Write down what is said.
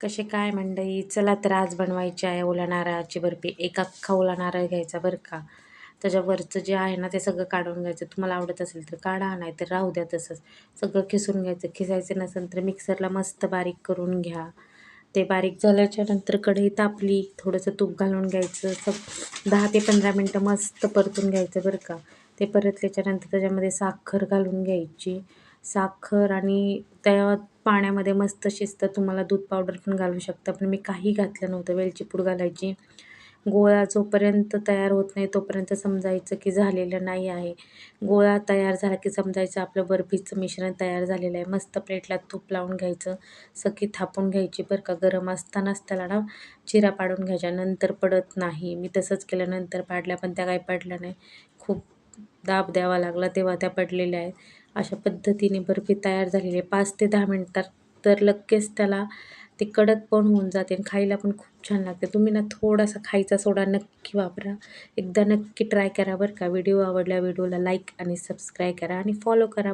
कसे काय मंडई? चला तर आज बनवायची आहे ओला नारळाची बर्फी. एक अख्खा ओला नारळ घ्यायचा बरं का? त्याच्यावरचं जे आहे ना ते सगळं काढून घ्यायचं. तुम्हाला आवडत असेल तर काढा नाही तर राहू द्या तसंच. सगळं खिसून घ्यायचं. खिसायचं नसेल तर मिक्सरला मस्त बारीक करून घ्या. ते बारीक झाल्याच्यानंतर कढई तापली थोडंसं तूप घालून घ्यायचं. सब दहा ते पंधरा मिनटं मस्त परतून घ्यायचं बरं का? ते परतल्याच्यानंतर त्याच्यामध्ये साखर घालून घ्यायची. साखर आणि त्या पाण्यामध्ये मस्त शिजतं तुम्हाला दूध पावडर पण घालू शकता. पण मी काही घातलं नव्हतं. वेलची पूड घालायची. गोळा जोपर्यंत तयार होत नाही तोपर्यंत समजायचं की झालेलं नाही आहे. गोळा तयार झाला की समजायचं. आपलं बर्फीचं मिश्रण तयार झालेलं आहे. मस्त प्लेटला तूप लावून घ्यायचं. सकी थापून घ्यायची बरं का. गरम असतानाच त्याला ना चिरा पाडून घ्यायच्या. नंतर पडत नाही. मी तसंच केलं. नंतर पाडल्या पण त्या काही पडल्या नाही. खूप दाब द्यावा लागला तेव्हा त्या पडलेल्या आहेत. अशा पद्धतीने बर्फी तयार झालेली आहे पाच ते दहा मिनटात. तर लगेच त्याला ते कडक पण होऊन जाते आणि खायला पण खूप छान लागते. तुम्ही ना थोडासा खायचा सोडा नक्की वापरा. एकदा नक्की ट्राय करा बरं का. व्हिडिओ आवडला व्हिडिओला लाईक आणि सबस्क्राईब करा आणि फॉलो करा.